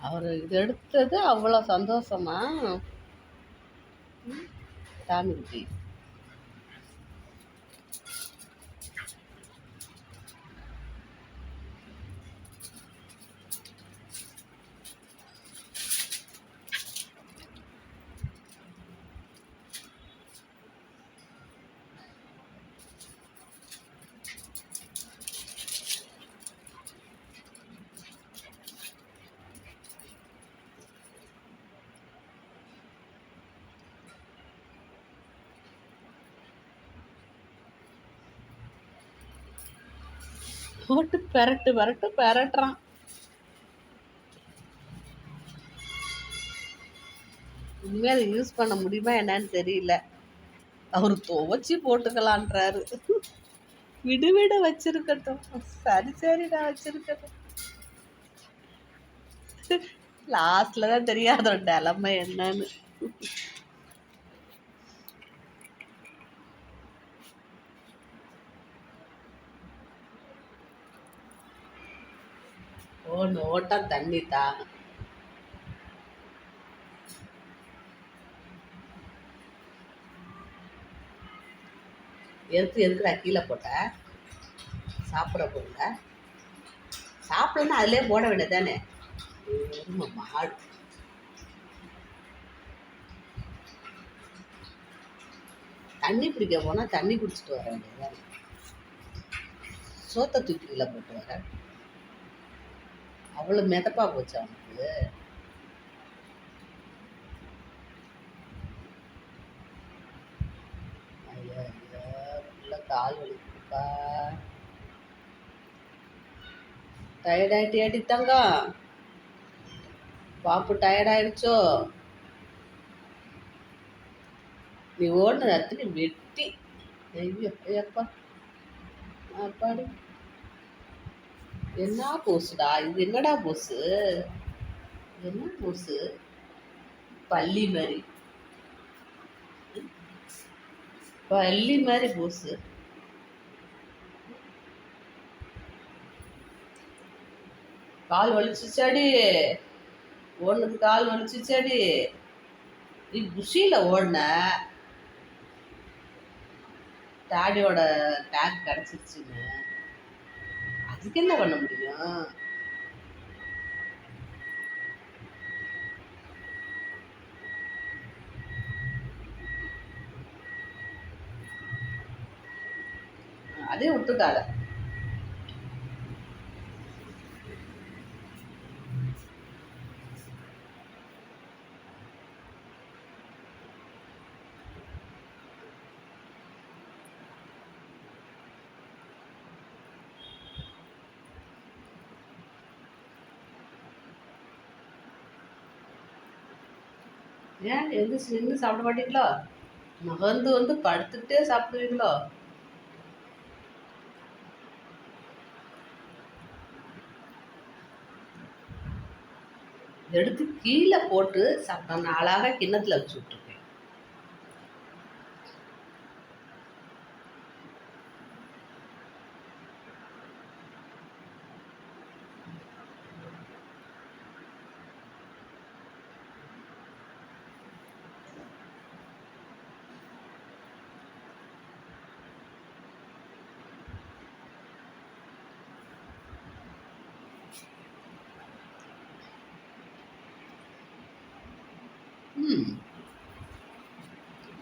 அவர் இது எடுத்தது அவ்வளோ சந்தோஷமா? சாமி குட்டி போட்டு பெரட்டு பெரட்டு பெரட்டுறான். உண்மையாக யூஸ் பண்ண முடியுமா என்னன்னு தெரியல. அவர் துவச்சி போட்டுக்கலான்றாரு. விடு வச்சிருக்கட்டும். சரி சரி நான் வச்சிருக்கட்டும். லாஸ்ட்ல தான் தெரியாதோட நிலைமை என்னன்னு. ஓன்னு ஓட்டம் தண்ணி தான் எடுத்து எதுக்குடா கீழே போட்ட? சாப்பிட போடல சாப்பிடலன்னா அதிலே போட வேண்டியதானே மாடு. தண்ணி பிடிக்க போனால் தண்ணி குடிச்சிட்டு வர வேண்டியதானே சோத்தை தூக்கி கீழே போட்டு வரேன் அவ்வளோ மிதப்பா போச்சு அவனுக்கு. ஐயா ஐயா உள்ள கால் வலிக்குதுப்பா. டயர்டாயிட்டு ஏடி தங்கம்? பாப்பு டயர்டாயிடுச்சோ நீ ஓடுனது அத்தனை வெட்டி. ஐயோ ஐயப்பா. அப்பாடி என்ன போசுடா? இது என்னடா போஸு என்ன போஸு பள்ளி மாதிரி பள்ளி மாதிரி போஸு கால் வலிச்சுச்சாடி? ஓடுனது கால் வலிச்சுச்சாடி? நீ குஷியில் ஓடின? டாடியோட டேக் கிடச்சிருச்சுன்னு. அதுக்கு என்ன பண்ண முடியும்? அதே விட்டுட்டாத. ஏன் எழுந்து நின்று சாப்பிட மாட்டீங்களோ? நகர்ந்து வந்து படுத்துட்டே சாப்பிடுவீங்களோ? எடுத்து கீழே போட்டு சாப்பிட்டோம் நாளாக அழகாக கிண்ணத்தில் வச்சு விட்டு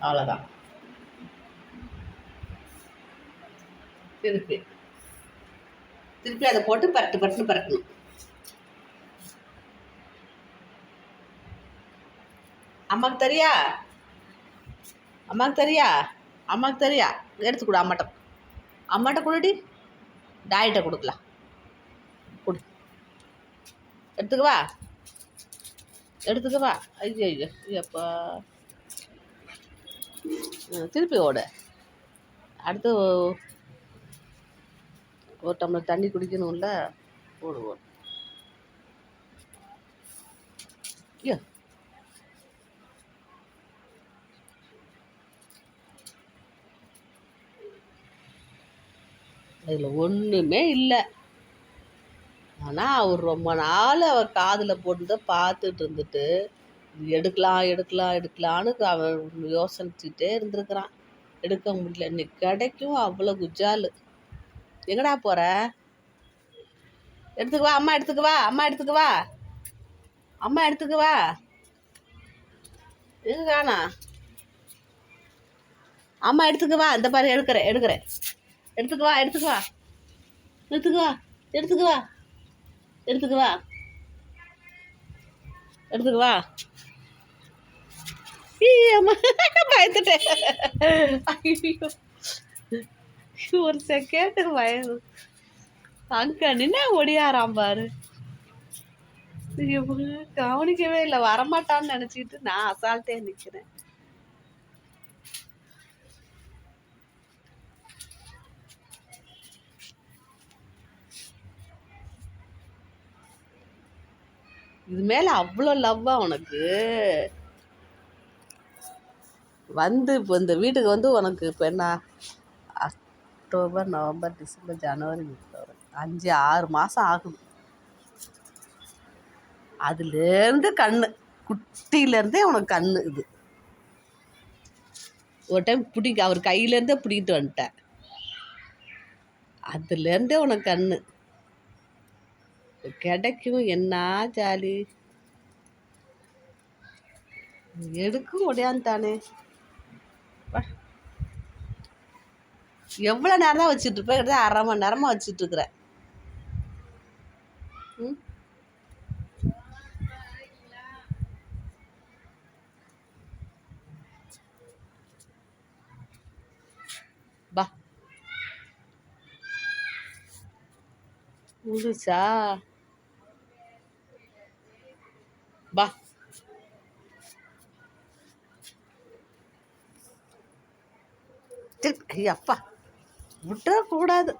அவ்வளோதான் திருப்பி. திருப்பி அதை போட்டு பரட்டு பரட்டு பரட்டணும். அம்மாக்கு தெரியா? அம்மாக்கு தெரியா? அம்மாவுக்கு தெரியா? எடுத்து கொடு அம்மாட்ட. அம்மாட்ட கொடுடி. டாயிட்ட கொடுக்கலாம். கொடு. எடுத்துக்கவா? எடுத்துக்கவா ஐயோ ஐயோ ஐயப்பா திருப்பி ஓடு. அடுத்து ஒரு டம்ளர் தண்ணி குடிக்கணும்ல. ஓடு ஓடு. ஐயோ. அதில் ஒன்றுமே இல்லை. ஆனால் அவர் ரொம்ப நாள் அவர் காதில் போட்டு பார்த்துட்டு இருந்துட்டு எடுக்கலாம் எடுக்கலாம் எடுக்கலான்னு அவன் யோசனிச்சுட்டே இருந்திருக்கிறான். எடுக்க முடியல. இன்னைக்கு கிடைக்கும் அவ்வளோ குஜால். எங்கடா போகிற எடுத்துக்குவா அம்மா எடுத்துக்குவா அம்மா எடுத்துக்குவா அம்மா எடுத்துக்குவா எங்க காணா? அம்மா எடுத்துக்குவா இந்த பாரு எடுக்கிறேன் எடுக்கிறேன். எடுத்துக்குவா எடுத்துக்குவா எடுத்துக்குவா எடுத்துக்குவா எடுத்துக்குவா எடுத்துக்குவா ஈ, அம்மா பயந்துட்டேன். ஒரு செகண்ட் பயம் அங்க நின்ன ஒடியாராம் பாரு. கவனிக்கவே இல்லை வரமாட்டான்னு நினச்சிக்கிட்டு நான் அசால்ட்டே நிற்கிறேன் இது மேல அவ்வளோ லவ்வா உனக்கு. வந்து இப்போ இந்த வீட்டுக்கு வந்து உனக்கு இப்போ என்ன? அக்டோபர் நவம்பர் டிசம்பர் ஜனவரி பிப்ரவரி. அஞ்சு ஆறு மாதம் ஆகுது. அதுலேருந்து கண்ணு. குட்டியிலேருந்தே உனக்கு கண்ணு இது. ஒரு டைம் பிடிக்க அவர் கையிலேருந்தே பிடிக்கிட்டு வந்துட்டேன். அதுலேருந்தே உனக்கு கண்ணு. கிடைக்கும். என்ன ஜாலி. எடுக்கும் முடியாதுதானே எவ்வளோ நேரம் தான் வச்சுட்டு இருப்பேன் கிட்டத்தட்ட அரை மணி நேரமாக வச்சுட்டு இருக்கிறேன் ம்? பா முழுசா பா ஐயப்பா. விட்டுறக்கூடாது.